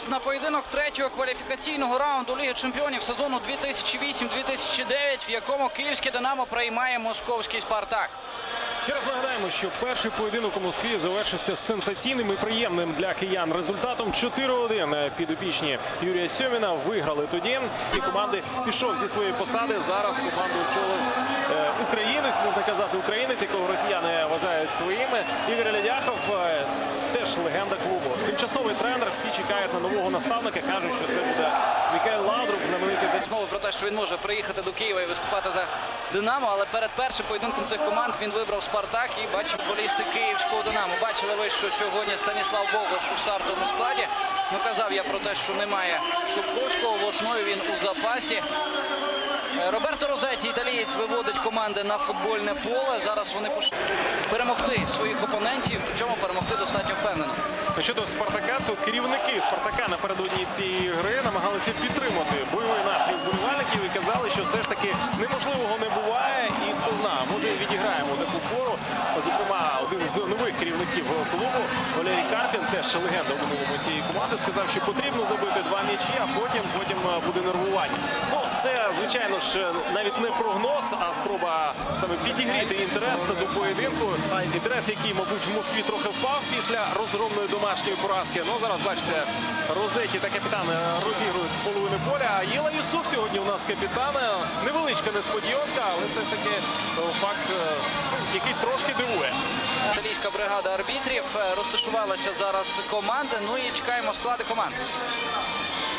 час на поєдинок третього кваліфікаційного раунду Ліги Чемпіонів сезону 2008-2009, в якому київське Динамо приймає московський Спартак. Ще раз нагадаємо, що перший поєдинок у Москві завершився сенсаційним і приємним для киян результатом 4-1. Підопічні Юрія Сьоміна виграли тоді. І команди пішов зі своєї посади. Зараз команду очолив українець, можна казати, українець, якого росіяни вважають своїми. Ігор Лядяхов е, теж легенда клубу. Тимчасовий тренер. Всі чекають на нового наставника. кажуть, що це буде Мікаель Лаудруб, знаменитий Знову про те, що він може приїхати до Києва і виступати за Динамо, але перед першим поєдинком цих команд він вибрав Спартак і бачив футболісти київського Динамо. Бачили ви, що сьогодні Станіслав Богош у стартовому складі. Ну казав я про те, що немає Шубковського. В основі він у запасі. Роберто Розеті, італієць, виводить команди на футбольне поле. Зараз вони пошукають перемогти своїх опонентів, причому перемогти достатньо впевнено. Щодо Спартака, то керівники Спартака напередодні цієї гри намагалися підтримати бойовий настрій вболівальників і казали, що все ж таки неможливого не буває. І хто знає, може відіграємо таку пору. Зокрема, один з нових керівників клубу Валерій Карпін, теж легенда у минулому цієї команди, сказав, що потрібно забити два м'ячі, а потім потім е, буде нервування. Ну це звичайно ж навіть не прогноз, а спроба саме підігріти інтерес до поєдинку. Інтерес, який, мабуть, в Москві трохи впав після розгромної домашньої поразки. Ну зараз бачите, Розеті та капітан е, розігрують половину поля. А Єла Юсуф сьогодні у нас капітан. Невеличка несподіванка, але це ж таки е, факт, е, який трошки дивує. Італійська бригада арбітрів е, розташувалася зараз команди. Ну і чекаємо склади команд.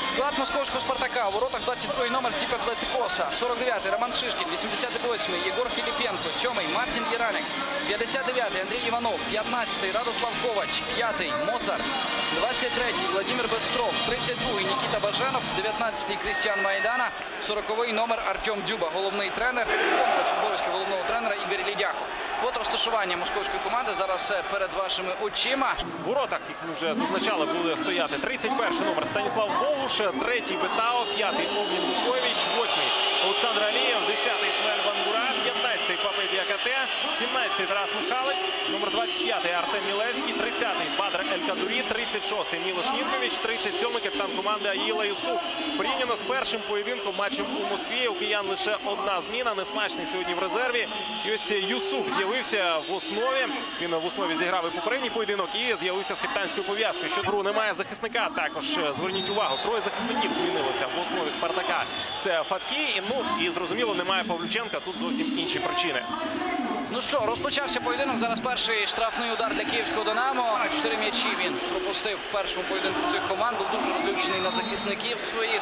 Склад московського Спартака. У воротах 22 номер Стіпе Плетикоса, 49-й Роман Шишкін, 88-й Єгор Філіпенко, 7-й Мартін Єраник, 59-й Андрій Іванов, 15-й Радослав Ковач, 5-й Моцарт, 23-й Владимир Бестров, 32-й Нікіта Баженов, 19-й Крістіан Майдана, 40-й номер Артем Дюба, головний тренер, обов'язки головного тренера Ігор Лідяхов. Розташування московської команди зараз е, перед вашими очима. В воротах, як ми вже зазначали, буде стояти 31 номер Станіслав Богуш, третій Бетао, п'ятий Огнін Лукович, восьмий Олександр Алієв, десятий Ісмаель Бангура, 15-й Папай Діакате, 17-й Тарас Михайлик, номер 25-й Артем Мілевський, 30-й Бадр Ель Кадурі, 36-й Мілош Нінкович, 37-й капітан команди Аїла Юсуф. Порівняно з першим поєдинком матчем у Москві у киян лише одна зміна. Несмачний сьогодні в резерві. І ось Юсуф з'явився в основі. Він в основі зіграв і попередній поєдинок і з'явився з капітанською пов'язкою. Що гру немає захисника. Також е, зверніть увагу, троє захисників змінилося в основі Спартака. Це Фатхі. І, Ну і зрозуміло, немає Павлюченка. Тут зовсім інші причини. Ну що, розпочався поєдинок. Зараз перший штрафний удар для київського Динамо. Чотири м'ячі він пропустив в першому поєдинку цих команд. Був дуже розлючений на захисників своїх.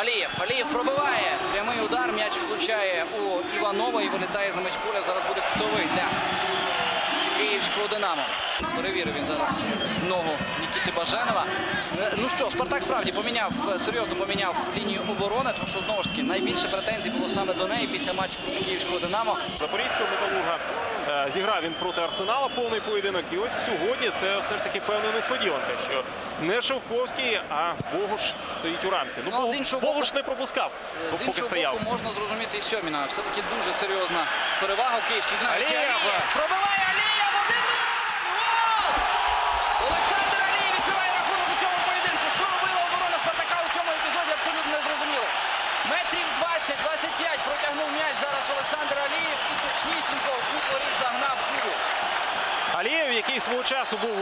Алієв. Алієв пробиває. Прямий удар. М'яч влучає у Іванова і вилітає за меч поля. Зараз буде кутовий для київського Динамо. Перевірив він зараз ногу Нікіти Баженова. Е, Ну що, Спартак справді поміняв, е, серйозно поміняв лінію оборони, тому що знову ж таки найбільше претензій було саме до неї після матчу проти київського Динамо. Запорізького металурга Е, зіграв він проти Арсенала повний поєдинок. І ось сьогодні це все ж таки певна несподіванка, що не Шовковський, а Богуш стоїть у рамці. Ну, Ну, з іншого боку- не пропускав, З поки іншого стояв. боку, можна зрозуміти і Сьоміна. Все-таки дуже серйозна перевага у київській! Алієв Пробиває Алієв! Один гол! Олександр Алієв відкриває рахунок у цьому поєдинку. Що робила оборона Спартака у цьому епізоді, абсолютно не зрозуміло. Метрів 20-25 протягнув м'яч зараз Олександр Алієв і точнісінько в кут воріт загнав Кубу. Алієв, який свого часу був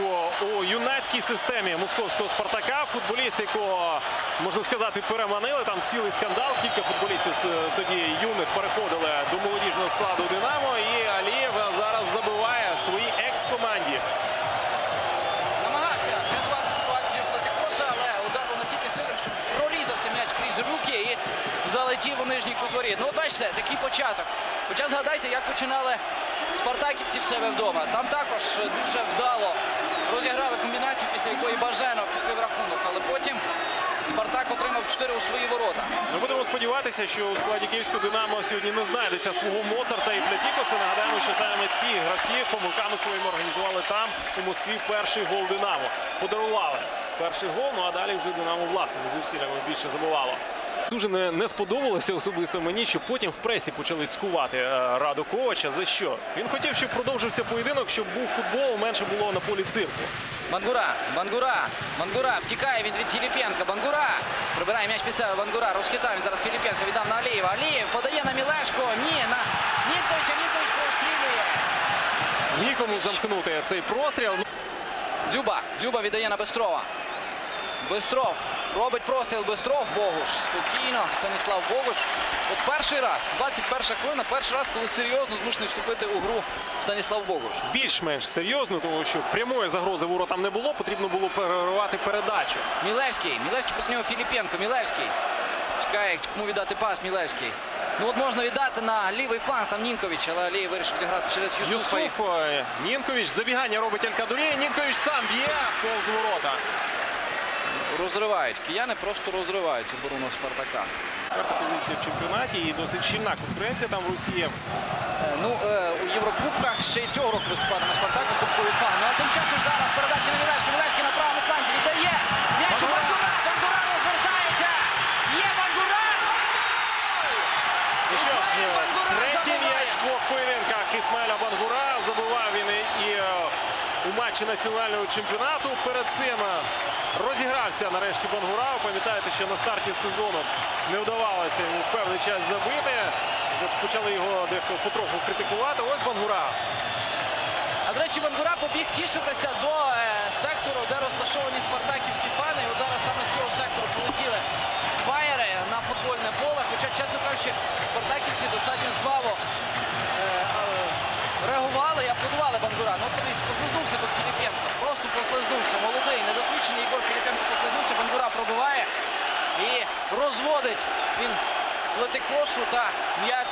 у юнацькій системі московського Спартака, футболіст, якого можна сказати, переманили. Там цілий скандал. Кілька футболістів тоді юних переходили до молодіжного складу Динамо. І Алієв зараз забиває своїй екс-команді. Намагався рятувати ситуацію Платикоса, але удар був настільки сильним, що прорізався м'яч крізь руки і залетів у нижній кутворі. Ну, бачите, такий початок. Хоча згадайте, як починали спартаківці в себе вдома. Там також дуже вдало розіграли комбінацію, після якої Баженов відкрив рахунок. Але потім Спартак отримав 4 у свої ворота. Ми будемо сподіватися, що у складі київського Динамо сьогодні не знайдеться свого Моцарта і Плетікоса. Нагадаємо, що саме ці гравці помилками своїми організували там у Москві перший гол Динамо. Подарували перший гол. Ну а далі вже Динамо власними зусиллями більше забивало. Дуже не, не сподобалося особисто мені, що потім в пресі почали цькувати е, Раду Ковача. За що? Він хотів, щоб продовжився поєдинок, щоб був футбол, менше було на полі цирку. Бангура, Бангура, Бангура втікає він від Філіпенка. Бангура прибирає м'яч під себе. Бангура розхитав він зараз Філіпенка. Віддав на Алієва. Алієв подає на Мілешко. Ні, на Нітковича. Ніткович прострілює. Нікому замкнути цей простріл. Дзюба. Дзюба віддає на Бестрова. Бестров. Робить простріл Бестров. Богуш. Спокійно. Станіслав Богуш. От перший раз, 21 хвилина, перший раз, коли серйозно змушений вступити у гру Станіслав Богуш. Більш-менш серйозно, тому що прямої загрози воротам не було. Потрібно було переривати передачу. Мілевський. Мілевський проти нього Філіпенко. Мілевський. Чекає, кому віддати пас Мілевський. Ну от можна віддати на лівий фланг, там Нінкович, але Алій вирішив зіграти через Юсуфа. Юсуф Нінкович. Забігання робить Алькадурі. Нінкович сам б'є повз ворота. Розривають. Кияни просто розривають оборону Спартака. Четверта позиція в чемпіонаті і досить щільна конкуренція там в Росії. Е, Ну, е, у Єврокубках ще й цього року виступатиме Спартак у Кубковий фан. Ну а тим часом зараз передача на Мілевську. Мілевський на правому фланзі віддає. М'яч у Бангура! Бангура. Розвертається. Є Бангура. І що ж, Бангура третій м'яч в двох поєдинках Ісмаїля Бангура. Забивав він і, е, матчі національного чемпіонату. Перед цим е, розігрався нарешті Бангура. Ви Пам'ятаєте, що на старті сезону не вдавалося йому в певний час забити. Почали його дехто потроху критикувати. Ось Бангура. А до речі, Бангура побіг тішитися до е, сектору, де розташовані спартаківські фани. І от зараз саме з цього сектору полетіли фаєри на футбольне поле. Хоча, чесно кажучи, спартаківці достатньо жваво реагували і аплодували Бангура. Ну, подивіться, послизнувся тут Філіпенко. Просто послизнувся. Молодий, недосвідчений Ігор Філіпенко послизнувся. Бангура пробиває і розводить він летикошу та м'яч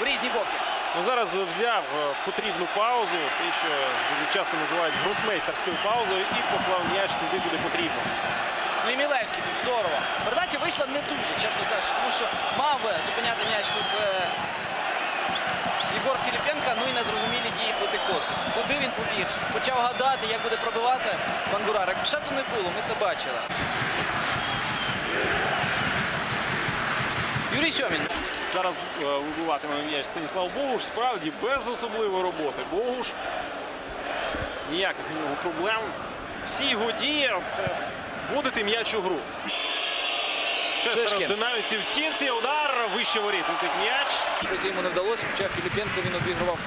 в різні боки. Ну, зараз взяв е, потрібну паузу, те, що дуже часто називають гросмейстерською паузою, і поклав м'яч туди, куди потрібно. Ну і Мілевський тут здорово. Передача вийшла не дуже, чесно кажучи, тому що мав би зупиняти м'яч тут е, Єгор Філіпенка, ну і незрозумілі дії Плетикоси. Куди він побіг? Почав гадати, як буде пробивати Бангура. Рикошету не було, ми це бачили. Юрій Сьомін. Зараз е, вибиватиме м'яч Станіслав Богуш. Справді без особливої роботи. Богуш ніяких у нього проблем. Всі його дії це вводити м'яч у гру. Шестеро Шишкін. динамівців в стінці. Удар вище воріт летить м'яч. Пройти йому не вдалося, хоча Філіпенко він обігрував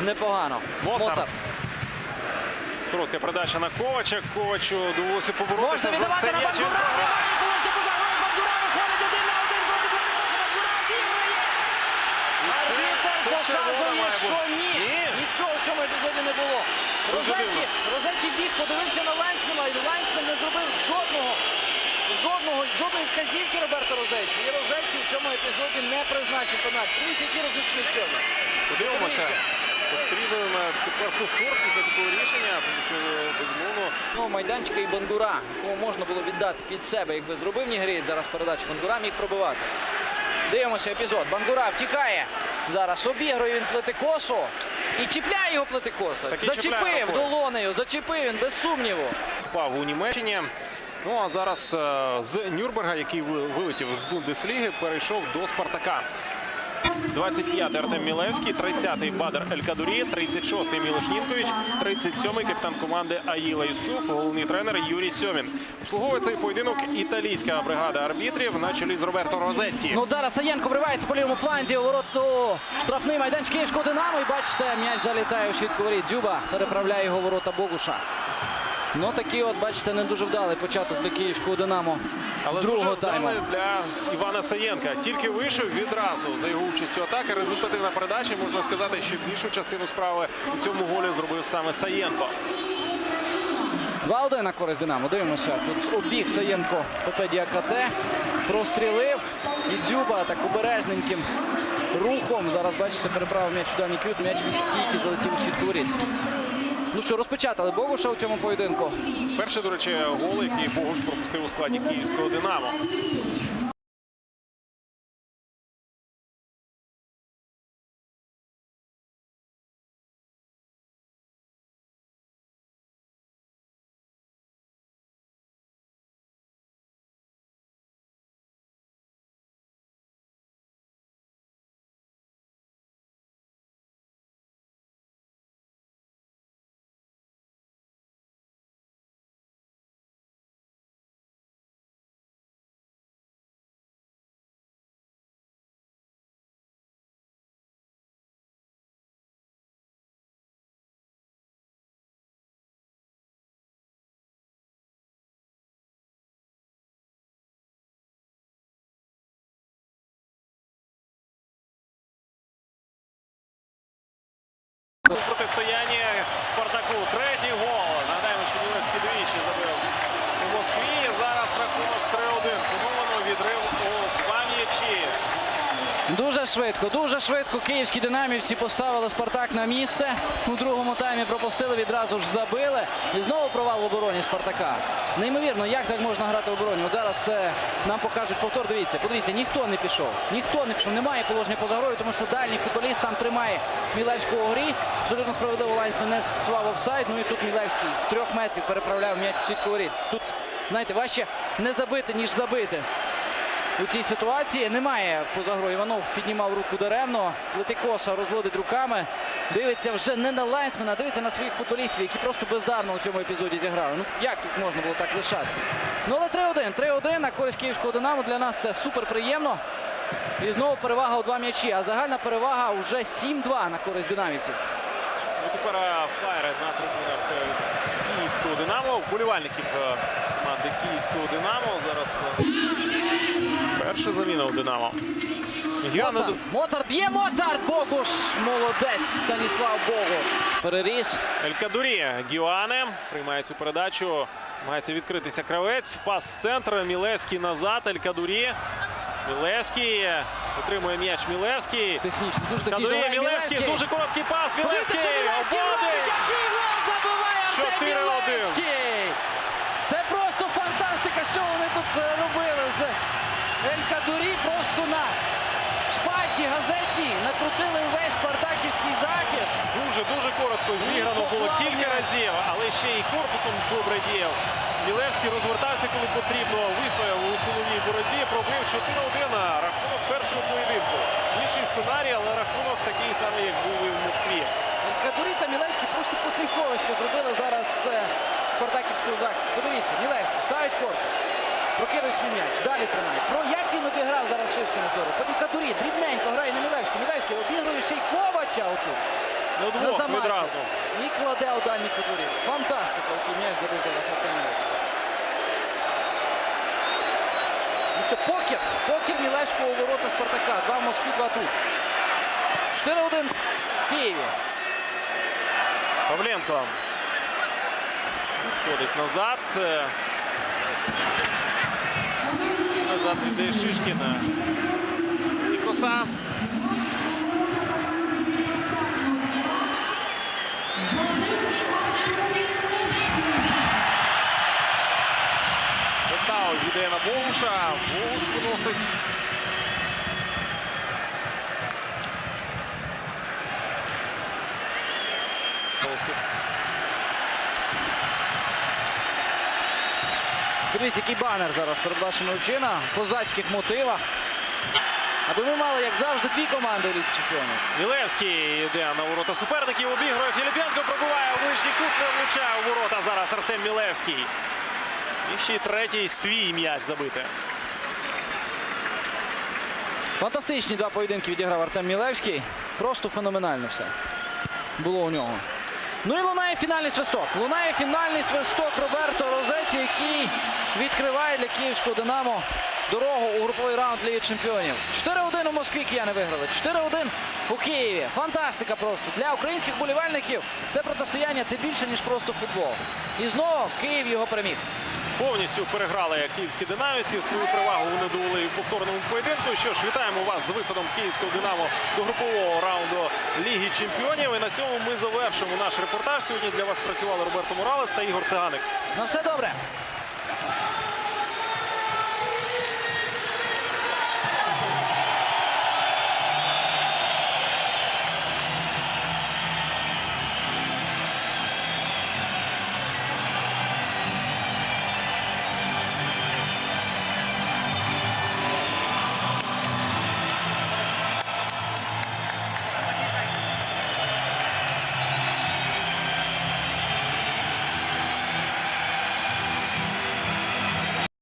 непогано. Моцарт. Коротка передача на Ковача. Ковачу довелося поборотися Можна за віддавати на показує, що ні. Ні. Нічого в цьому епізоді не було. Розетті. Розетті біг, подивився на Лайнсмена, і Лайнсмен не зробив жодного, жодного, жодної вказівки Роберто Розетті. І Розетті в цьому епізоді не призначив пенальті. Дивіться, який розлучний сьогодні. Подивимося. Потрібен тепер повтор після такого рішення, тому що е, безумовно Ну, майданчика і Бангура, якого можна було віддати під себе, якби зробив Нігрієць зараз передачу. Бангура міг пробивати. Дивимося епізод. Бангура втікає. Зараз обігрує він плетикосу. І чіпляє його плетикоса. І чіпляє Зачепив долонею, зачепив він без сумніву. впав у Німеччині. Ну а зараз е, з Нюрнберга, який вилетів з Бундесліги, перейшов до Спартака. 25-й Артем Мілевський, 30-й Бадр Елькадурі, 36-й Мілош Нінкович, 37-й капітан команди Аїла Юсуф, головний тренер Юрій Сьомін. Обслуговує цей поєдинок італійська бригада арбітрів на чолі з Роберто Розетті. Ну зараз Саєнко вривається по лівому фланзі. У вороту штрафний майданчик Київського Динамо. І бачите, м'яч залітає у щітку воріт. Дзюба переправляє його ворота Богуша. Ну такий от, бачите, не дуже вдалий початок для Київського Динамо. Але другого дуже тайму. для Івана Саєнка. Тільки вийшов відразу за його участю атаки. Результативна передача. Можна сказати, що більшу частину справи у цьому голі зробив саме Саєнко. 2-1 на користь Динамо. Дивимося. Тут обіг Саєнко ПП Діакате. Прострілив. І Дзюба так обережненьким рухом. Зараз, бачите, переправив м'яч у дальній кют. М'яч від стійки залетів у щітку воріт. Ну що, розпечатали Богуша у цьому поєдинку. Перший, до речі, гол, який Богуш пропустив у складі київського Динамо. У протистоянні Спартаку. Третій гол. Нагадаємо, що Мілевський двічі забив у Москві. Зараз рахунок 3-1. Поновлено відрив у два м'ячі. Дуже швидко, дуже швидко київські динамівці поставили Спартак на місце. У другому таймі пропустили, відразу ж забили. І знову провал в обороні Спартака. Неймовірно, як так можна грати в обороні? От зараз е, нам покажуть повтор. Дивіться, подивіться, ніхто не пішов. Ніхто не пішов. Немає положення поза грою, тому що дальній футболіст там тримає Мілевського у грі. Абсолютно справедливо Лайнсмен не сфіксував офсайд. Ну і тут Мілевський з трьох метрів переправляв м'яч у сітку воріт. Тут, знаєте, важче не забити, ніж забити. У цій ситуації немає поза грою. Іванов піднімав руку даремно. Летикоса розводить руками. Дивиться вже не на лайнсмена, дивиться на своїх футболістів, які просто бездарно у цьому епізоді зіграли. Ну як тут можна було так лишати? Ну але 3-1. 3-1 на користь київського Динамо. Для нас це супер приємно. І знову перевага у два м'ячі. А загальна перевага вже 7-2 на користь динамівців. Ну, тепер е, файри на трибунах е, Київського Динамо. Вболівальників е, команди Київського Динамо. Зараз е, перша заміна у Динамо. Моцарт. Моцарт є Моцарт! Богуш! Молодець! Станіслав Богуш. Переріс. Елькадурі Гіоане приймає цю передачу. Намагається відкритися кравець. Пас в центр. Мілевський назад. Елькадурі. Мілевський. Отримує м'яч Мілевський. Технічно, дуже. Кадурі грає Мілевський. Дуже короткий пас. Мілевський. Мілевський! Обводить. Який гол забиває Артем 4-1. Мілевський! Що вони тут е, робили з Ель-Кадурі. Просто на шпальті газетній накрутили весь спартаківський захист. Дуже дуже коротко зіграно було кілька разів, але ще й корпусом добре діяв. Мілевський розвертався, коли потрібно. Вистояв у силовій боротьбі. Пробив 4-1 на рахунок першого поєдинку. Інший сценарій, але рахунок такий самий, як був і в Москві. Ель-Кадурі та Мілевський просто посміховисько зробили зараз е, спартаківського захисту. Подивіться, Мілевський ставить корпус. Прокидує свій м'яч. Далі тримає. Про як він обіграв зараз Шишкіна зору. Потім Кадурі дрібненько грає на Мілевську. Мілевський обігрує ще й Ковача отут. На На двох замасі. відразу. І кладе у дальній кутурі. Фантастика, який м'яч забив зараз Артем Мілевський. Ну що, покер. Покер Мілевського у ворота Спартака. Два в Москві, два тут. 4-1 в Києві. Павленко відходить назад. Назад йде Шишкін. І коса. Летау йде на Богуша. Богуш виносить. Дивіться, який банер зараз перед вашими очима. В козацьких мотивах. Аби ми мали, як завжди, дві команди у лісі чемпіонів. Мілевський йде на ворота суперників. Обігрує Філіпенко. Пробиває у ближній кут. Не влучає у ворота зараз Артем Мілевський. І ще й третій свій м'яч забити. Фантастичні два поєдинки відіграв Артем Мілевський. Просто феноменально все було у нього. Ну і лунає фінальний свисток. Лунає фінальний свисток Роберто Розеті, який відкриває для київського Динамо дорогу у груповий раунд Ліги Чемпіонів. 4-1 у Москві кияни виграли. 4-1 у Києві. Фантастика просто. Для українських болівальників це протистояння це більше, ніж просто футбол. І знову Київ його переміг. Повністю переграли київські динамівці. Свою перевагу вони довели в повторному поєдинку. Що ж, вітаємо вас з виходом київського динамо до групового раунду Ліги Чемпіонів. І на цьому ми завершимо наш репортаж. Сьогодні для вас працювали Роберто Моралес та Ігор Циганик. На все добре.